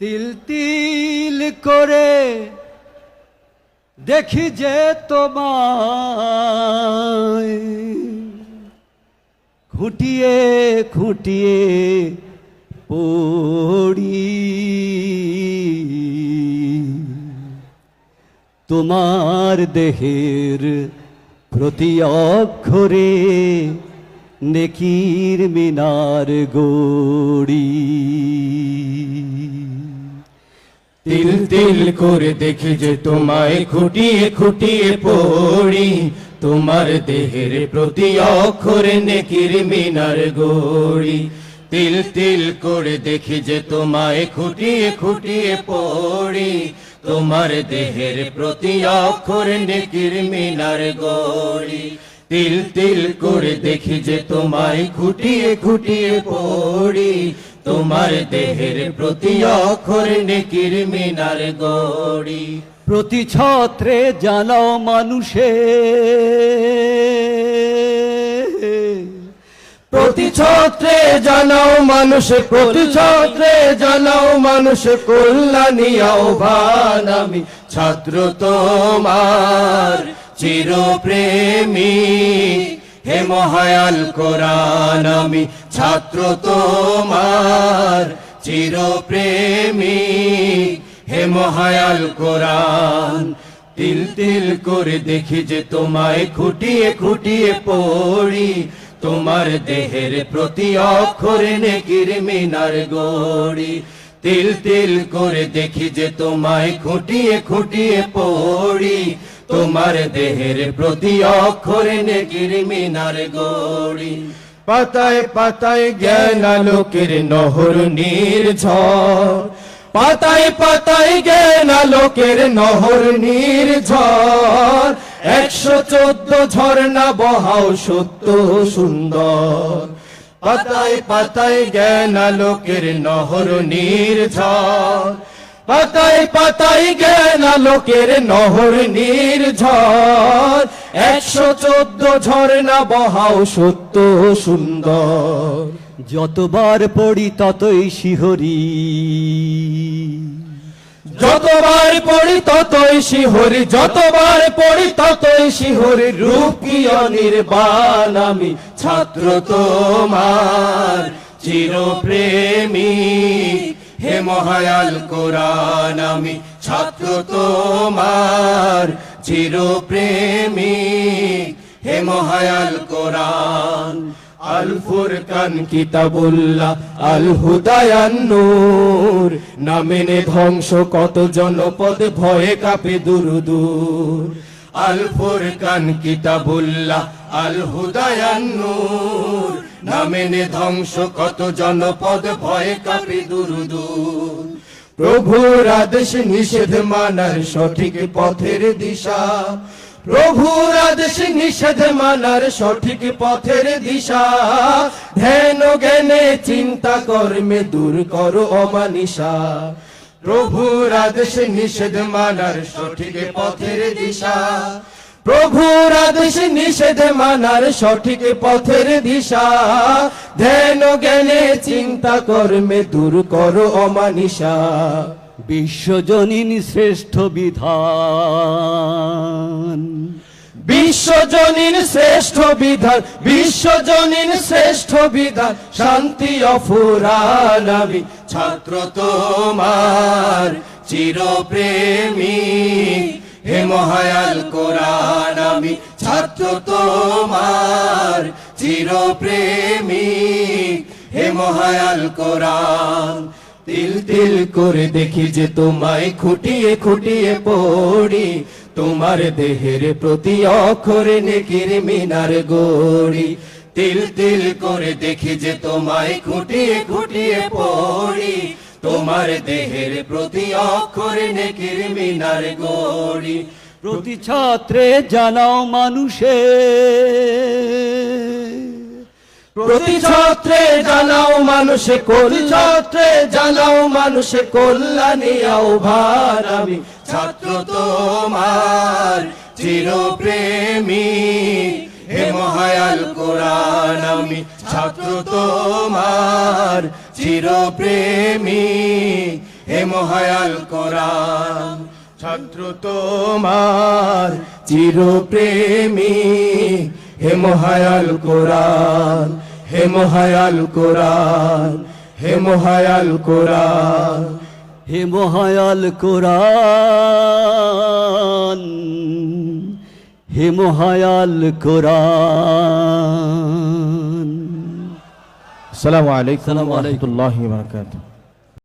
তিল তিল করে দেখি যে তোমায়। খুঁটিয়ে খুঁটিয়ে পড়ি। তোমার দেহের প্রতি অক্ষরে নেকির মিনার গড়ি। তিল তিল করে দেখি যে তোমায় খুটিয়ে খুটিয়ে পড়ি। তোমার দেহের প্রতি অক্ষরে নেকির মিনার গড়ি। তিল তিল করে দেখি যে তোমায় খুটিয়ে খুটিয়ে পড়ি। তোমার দেহের প্রতি অক্ষরে নেকির মিনার গড়ি। তিল তিল করে দেখি যে তোমায় খুটিয়ে খুটিয়ে পড়ি। তোমার দেহের প্রতি অক্ষরে নেকির মিনার গড়ি। প্রতি ছত্রে জানাও মানুষে। প্রতি ছত্রে জানাও মানুষ প্রতি ছত্রে জানাও মানুষ কল্যাণী আহ্বান আমি ছাত্র তোমার চিরপ্রেমী। হে মহায়াল কোরআন, আমি ছাত্র তোমার চিরপ্রেমী। হে মহায়াল কোরআন, তিল তিল করে দেখি যে তোমায় খুটিয়ে খুটিয়ে পড়ি। তোমার দেহের প্রতি অক্ষরে নেকির মিনার গড়ি। তিল তিল করে দেখি যে তোমায় খুটিয়ে খুটিয়ে পড়ি। তোমার দেহের প্রতি অক্ষরে নেকির মিনার গড়ি। পাতায় পাতায় জ্ঞান আলোকের নহর নির্ঝর পাতায় পাতায় জ্ঞান আলোকের নহর নির্ঝর একশো চোদ্দ ঝর্ণা বহাও সত্য সুন্দর। পাতায় পাতায় জ্ঞান আলোকের নহর নির্ঝর পাতায় পাতায় জ্ঞান আলোকের নহর নির্ঝর। একশো চোদ্দ ঝর্ণা বহাও সত্য সুন্দর। যতবার পড়ি ততই শিহরি। যতবার পড়ি ততই শিহরি যতবার পড়ি ততই শিহরি রূপীয় নির্বাণ আমি ছাত্র তোমার চিরপ্রেমী হে মহায়াল কোরআন, আমি ছাত্র তোমার চিরপ্রেমী। হে মহায়াল কোরআন, আল ফুরকান কিতাবুল্লাহ, আল হুদায়ান নূর। নামেনে ধ্বংস, কত জনপদ ভয়ে কাপে দুরুদূর আল ফুরকান কিতাবুল্লাহ, আল হুদায়ান নূর। নামেনে ধ্বংস, কত জনপদ ভয়ে কাপে দুরুদূর প্রভুর আদেশ নিষেধ মানার সঠিক পথের দিশা। প্রভুর আদেশ নিষেধ মানার সঠিক পথের দিশা। ধ্যান জ্ঞানে চিন্তা কর্মে দূর করো অমানিসা প্রভুর আদেশ নিষেধ মানার সঠিক পথের দিশা। প্রভুর আদেশ নিষেধ মানার সঠিক পথের দিশা। ধ্যান জ্ঞানে চিন্তা কর্মে দূর করো অমানিসা বিশ্বজনীন শ্রেষ্ঠ বিধান। বিশ্বজনীন শ্রেষ্ঠ বিধান বিশ্বজনীন শ্রেষ্ঠ বিধান। শান্তি অফুরান আমি ছাত্র তোমার চিরপ্রেমী। হে মহায়াল কোরআন, আমি ছাত্র তোমার চিরপ্রেমী। হে মহায়াল কোরআন, তিল তিল করে দেখি যে তোমায় খুটিয়ে খুটিয়ে পড়ি। তোমার দেহের প্রতি অক্ষরে নেকির মিনার গড়ি। তিল তিল করে দেখি যে তোমায় খুঁটিয়ে খুঁটিয়ে পড়ি। তোমার দেহের প্রতি অক্ষরে নেকির মিনার গড়ি। প্রতি ছাত্রে জানাও মানুষে। প্রতি ছত্রে জানাও মানুষে কোল, ছত্রে জানাও মানুষে কল্যাণী আহ্বান আমি। ছাত্র তোমার চিরপ্রেমী। হে মহায়াল কোরআন, আমি ছাত্র তোমার চিরপ্রেমী। হে মহায়াল কোরআন, ছাত্র তোমার চিরপ্রেমী। হে মহায়াল কোরআন, হে মহায়াল কোরআন, হে মহায়াল কোরআন। হে মহায়াল কোরআন। هي القرآن السلام عليكم ورحمة الله وبركاته